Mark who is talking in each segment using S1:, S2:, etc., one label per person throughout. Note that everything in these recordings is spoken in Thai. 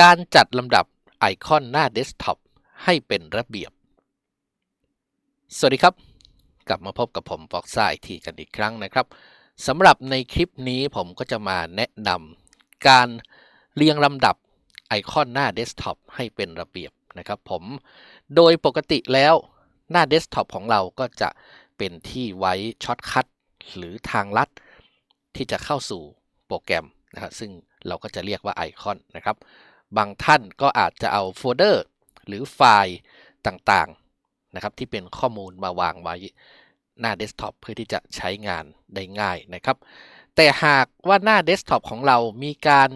S1: การจัดลำดับไอคอนหน้าเดสก์ท็อปให้เป็นระเบียบ สวัสดีครับ กลับมาพบกับผมฟอกซ่าอีกทีกันอีกครั้งนะครับสำหรับในคลิปนี้ผมก็จะมาแนะนำการเรียงลำดับไอคอนหน้าเดสก์ท็อปให้เป็นระเบียบนะครับผม โดยปกติแล้วหน้าเดสก์ท็อปของเราก็จะเป็นที่ไว้ช็อตคัทหรือทางลัดที่จะเข้าสู่โปรแกรมนะครับซึ่งเราก็จะเรียกว่าไอคอนนะครับ บางท่านก็อาจจะเอาโฟลเดอร์หรือไฟล์ต่างๆนะครับที่เป็นข้อมูลมาวางไว้หน้าเดสก์ท็อปเพื่อที่จะใช้งานได้ง่ายนะครับ แต่หากว่าหน้าเดสก์ท็อปของเรามีการ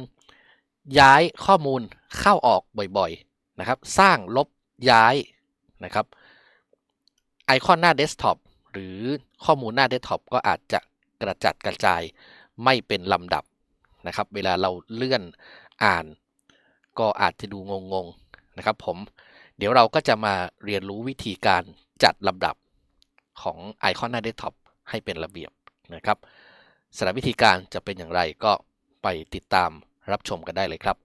S1: ย้ายข้อมูลเข้าออกบ่อยๆนะครับ สร้างลบย้ายนะครับไอคอนหน้าเดสก์ท็อปหรือข้อมูลหน้าเดสก์ท็อปก็อาจจะกระจัดกระจายไม่เป็นลำดับนะครับ เวลาเราเลื่อนอ่าน ก็อาจจะดูงงๆนะครับผม เดี๋ยวเราก็จะมาเรียนรู้วิธีการจัดลำดับของไอคอนหน้าเดสก์ท็อปให้เป็นระเบียบนะครับสำหรับวิธีการจะเป็นอย่างไรก็ไปติดตามรับชมกันได้เลยครับ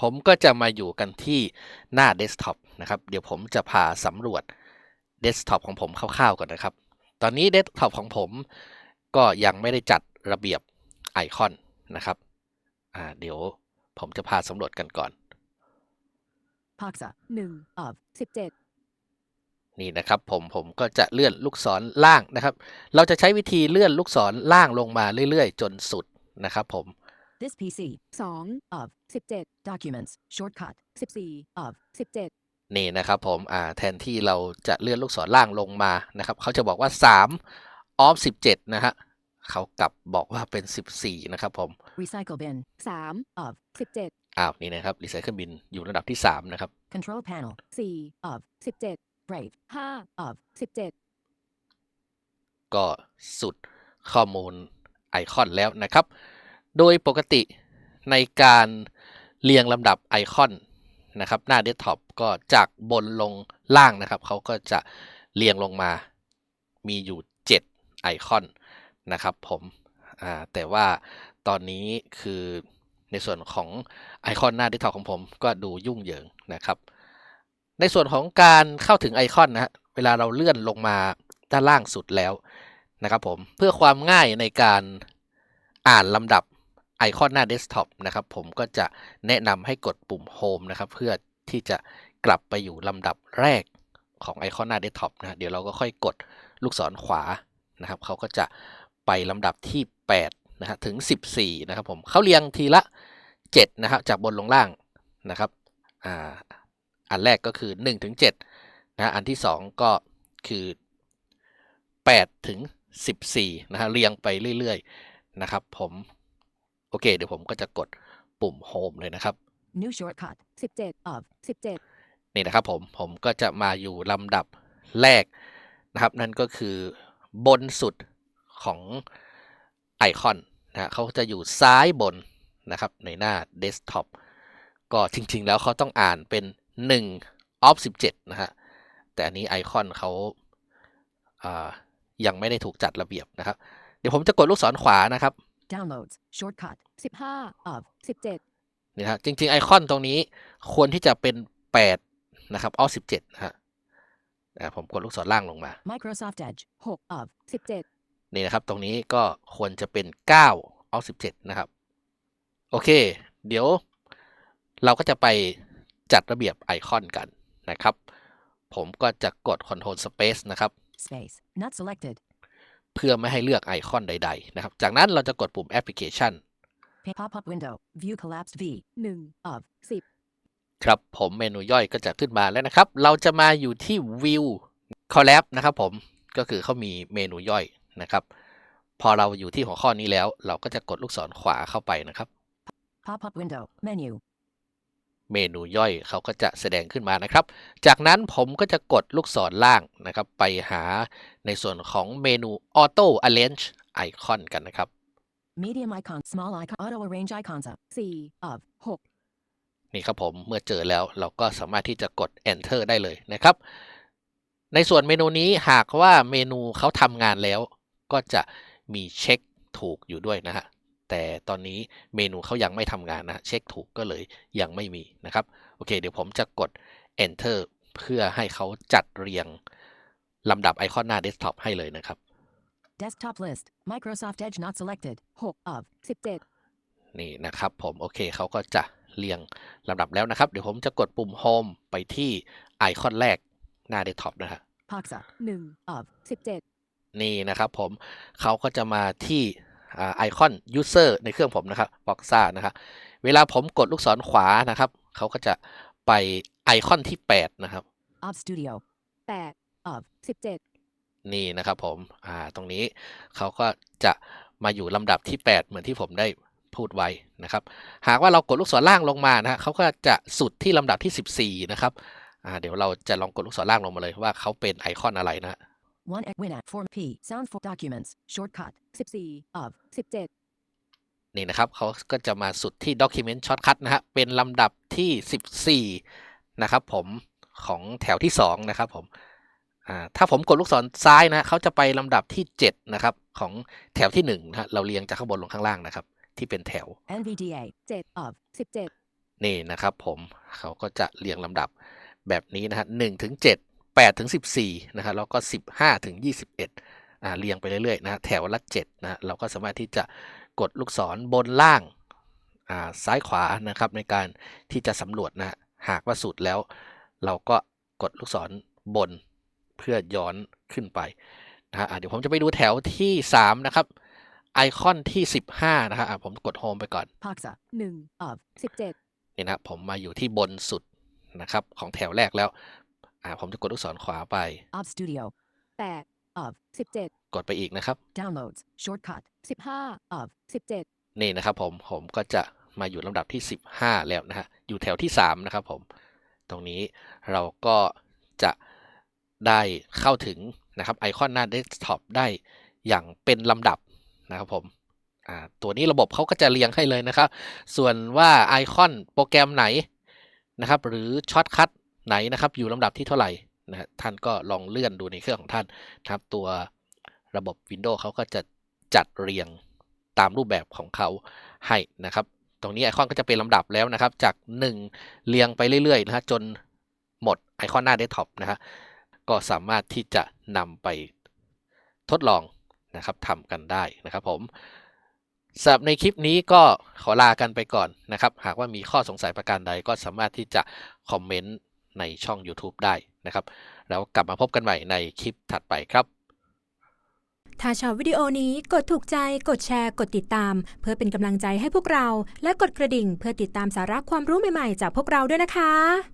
S1: ผมก็จะมาอยู่กันที่หน้าเดสก์ท็อปนะครับ เดี๋ยวผมจะพาสำรวจเดสก์ท็อปของผมคร่าวๆก่อนนะครับ ตอนนี้เดสก์ท็อปของผมก็ยังไม่ได้จัดระเบียบไอคอนนะครับ อ่า เดี๋ยวผมจะพาสำรวจกันก่อน
S2: Paksa หนึ่ง of สิบเจ็ด
S1: นี่นะครับผมผมก็จะเลื่อนลูกศรล่างนะครับ เราจะใช้วิธีเลื่อนลูกศรล่างลงมาเรื่อยๆ จนสุดนะครับผม
S2: This PC สอง of สิบเจ็ด Documents shortcut สิบสี่ of สิบเจ็ด
S1: นี่นะครับผมอ่าแทนที่เราจะเลื่อนลูกศรล่างลงมานะครับเขาจะบอกว่า3 off 17 นะฮะ เขากลับบอกว่าเป็น 14 นะครับผม
S2: Recycle bin สาม of สิบเจ็ด
S1: อ้าวนี่นะครับรีไซเคิลบินอยู่ระดับที่ 3 นะครับ
S2: Control panel สี่ of สิบเจ็ด Brave ห้า of สิบเจ็ด
S1: ก็สุดข้อมูลไอคอนแล้วนะครับ โดยปกติในการเรียงลำดับไอคอนนะครับ หน้าเดสก์ท็อปก็จากบนลงล่างนะครับ เขาก็จะเรียงลงมา มีอยู่ 7 ไอคอน นะครับผมแต่ว่าตอนนี้คือในส่วนของไอคอนหน้าเดสก์ท็อปของผมก็ดูยุ่งเหยิงนะครับ ในส่วนของการเข้าถึงไอคอนนะฮะเวลาเราเลื่อนลงมาด้านล่างสุดแล้วนะครับผมเพื่อความง่ายในการอ่านลำดับไอคอนหน้าเดสก์ท็อปนะครับผมก็จะแนะนำให้กดปุ่ม Home นะครับ เพื่อที่จะกลับไปอยู่ลำดับแรกของไอคอนหน้าเดสก์ท็อปนะเดี๋ยวเราก็ค่อยกดลูกศรขวานะครับเขาก็จะ ไปลำดับที่8นะฮะถึง 14นะครับผมเขาเรียงทีละ7นะครับจากบนลงล่างนะครับอ่าอันแรกก็คือ1ถึง7นะอันที่ 2 ก็คือ8ถึง14นะฮะเรียงไปเรื่อยๆนะครับผมโอเค เดี๋ยวผมก็จะกดปุ่ม Home เลยนะครับ
S2: New shortcut สิบเจ็ด of สิบเจ็ด
S1: นี่นะครับผมผมก็จะมาอยู่ลำดับแรกนะครับ นั่นก็คือบนสุด ของไอคอนนะฮะเขาจะอยู่ซ้ายบนนะครับในหน้าเดสก์ท็อปก็จริงๆ แล้วเขาต้องอ่านเป็น1 off 17 นะฮะ แต่อันนี้ไอคอนเขาอ่ายังไม่ได้ถูกจัดระเบียบนะครับ เดี๋ยวผมจะกดลูกศรขวานะครับ
S2: Downloads shortcut สิบห้า of สิบเจ็ด
S1: นี่ครับจริงๆ ไอคอนตรงนี้ควรที่จะเป็น8นะครับ off 17นะฮะอ่าผมกดลูกศรล่างลงมา
S2: Microsoft Edge หก of สิบเจ็ด
S1: นี่นะครับ ตรงนี้ก็ควรจะเป็น9 off 17 นะครับ โอเค เดี๋ยวเราก็จะไปจัดระเบียบไอคอนกันนะครับ ผมก็จะกด Control Space นะครับ
S2: Space not selected
S1: เพื่อไม่ให้เลือกไอคอนใด ๆ นะครับ จากนั้นเราจะกดปุ่ม Application
S2: Pop up window View collapsed V หนึ่ง of สิบ
S1: ครับผมเมนูย่อยก็จะขึ้นมาแล้วนะครับ เราจะมาอยู่ที่ View Collab นะครับผมก็คือเขามีเมนูย่อย นะครับ พอเราอยู่ที่หัวข้อนี้แล้ว เราก็จะกดลูกศรขวาเข้าไปนะครับ
S2: Pop up window Menu
S1: เมนูย่อยเขาก็จะแสดงขึ้นมานะครับ จากนั้นผมก็จะกดลูกศรล่างนะครับ ไปหาในส่วนของเมนู Auto Arrange Icon กันนะครับ
S2: Medium icon Small icon Auto arrange icons up สี่ of หก
S1: นี่ครับผมเมื่อเจอแล้วเราก็สามารถที่จะกด Enter ได้เลยนะครับ ในส่วนเมนูนี้หากว่าเมนูเขาทำงานแล้ว ก็จะมีเช็คถูกอยู่ด้วยนะฮะแต่ตอนนี้เมนูเขายังไม่ทำงานนะเช็คถูกก็เลยยังไม่มีนะครับโอเค เดี๋ยวผมจะกด enter เพื่อให้เขาจัดเรียงลำดับไอคอนหน้าเดสก์ท็อปให้เลยนะครับ
S2: Desktop list. Microsoft Edge not selected. 6 of 17.
S1: นี่นะครับผมโอเคเขาก็จะเรียงลำดับแล้วนะครับ เดี๋ยวผมจะกดปุ่ม Home ไปที่ไอคอนแรกหน้าเดสก์ท็อปนะฮะ
S2: Paksa. 1 of 17.
S1: นี่นะครับผมเขาก็จะมาที่ไอคอน User ในเครื่องผมนะครับ Boxa นะครับเวลาผมกดลูกศรขวานะครับเขาก็จะไปไอคอนที่ 8 นะครับ
S2: Of Studio. 8 of 17.
S1: นี่นะครับผมอ่าตรงนี้เขาก็จะมาอยู่ลำดับที่ 8 เหมือนที่ผมได้พูดไว้นะครับ หากว่าเรากดลูกศรล่างลงมานะฮะเขาก็จะสุดที่ลำดับที่ 14 นะครับอ่าเดี๋ยวเราจะลองกดลูกศรล่างลงมาเลยว่าเขาเป็นไอคอนอะไรนะ ฮะ
S2: 1 at Winat Form P. Sound for Documents. Shortcut. 14 of 17.
S1: นี่นะครับเขาก็จะมาสุดที่ Document Shortcut นะฮะเป็นลำดับที่ 14 นะครับผมของแถวที่ 2 นะครับผมอ่าถ้าผมกดลูกศรซ้ายนะเขาจะไปลำดับที่ 7 นะครับ ของแถวที่ 1 นะฮะเราเรียงจากข้างบนลงข้างล่างนะครับ ที่เป็นแถว
S2: NVDA. 7 of 17.
S1: นี่นะครับผมเขาก็จะเรียงลำดับแบบนี้นะฮะหนึ่งถึงเจ็ดแปดถึงสิบสี่นะฮะแล้วก็สิบห้าถึงยี่สิบเอ็ดอ่าเรียงไปเรื่อยๆนะฮะแถวละเจ็ดนะฮะเราก็สามารถที่จะกดลูกศรบนล่างอ่าซ้ายขวานะครับในการที่จะสำรวจนะฮะหากว่าสุดแล้ว เราก็กดลูกศรบนเพื่อย้อนขึ้นไปนะฮะอ่าเดี๋ยวผมจะไปดูแถวที่สามนะครับไอคอนที่สิบห้านะฮะอ่าผมกดโฮมไปก่อน
S2: Paksa. 1 of 17.
S1: นี่นะครับผมมาอยู่ที่บนสุดนะครับของแถวแรกแล้ว อ่าผมจะกดลูกศรขวาไป
S2: Of Studio. 8 of 17.
S1: กดไปอีกนะครับ
S2: Downloads. Shortcut. 15 of 17.
S1: นี่นะครับผมผมก็จะมาอยู่ลำดับที่ 15 แล้วนะฮะอยู่แถวที่ 3 นะครับผมตรงนี้เราก็จะได้เข้าถึงนะครับไอคอนหน้าเดสก์ท็อปได้อย่างเป็นลำดับนะครับผมอ่าตัวนี้ระบบเขาก็จะเรียงให้เลยนะครับ ส่วนว่าไอคอนโปรแกรมไหนนะครับ หรือช็อตคัท ไหนนะครับ อยู่ลำดับที่เท่าไหร่นะฮะท่านก็ลองเลื่อนดูในเครื่องของท่านนะครับตัวระบบ Windows เขาก็จะจัดเรียงตามรูปแบบของเขาให้นะครับ ตรงนี้ไอคอนก็จะเป็นลำดับแล้วนะครับ จาก 1 เรียงไปเรื่อยๆนะฮะจนหมดไอคอนหน้าเดสก์ท็อปนะฮะก็สามารถที่จะนำไปทดลองนะครับทำกันได้นะครับผมสำหรับในคลิปนี้ก็ขอลากันไปก่อนนะครับ หากว่ามีข้อสงสัยประการใดก็สามารถที่จะคอมเมนต์ ในช่อง YouTube ได้นะครับ แล้วกลับมาพบกันใหม่ในคลิปถัดไปครับ
S3: ถ้าชอบวิดีโอนี้กดถูกใจ กดแชร์ กดติดตาม เพื่อเป็นกำลังใจให้พวกเรา และกดกระดิ่งเพื่อติดตามสาระความรู้ใหม่ๆ จากพวกเราด้วยนะคะ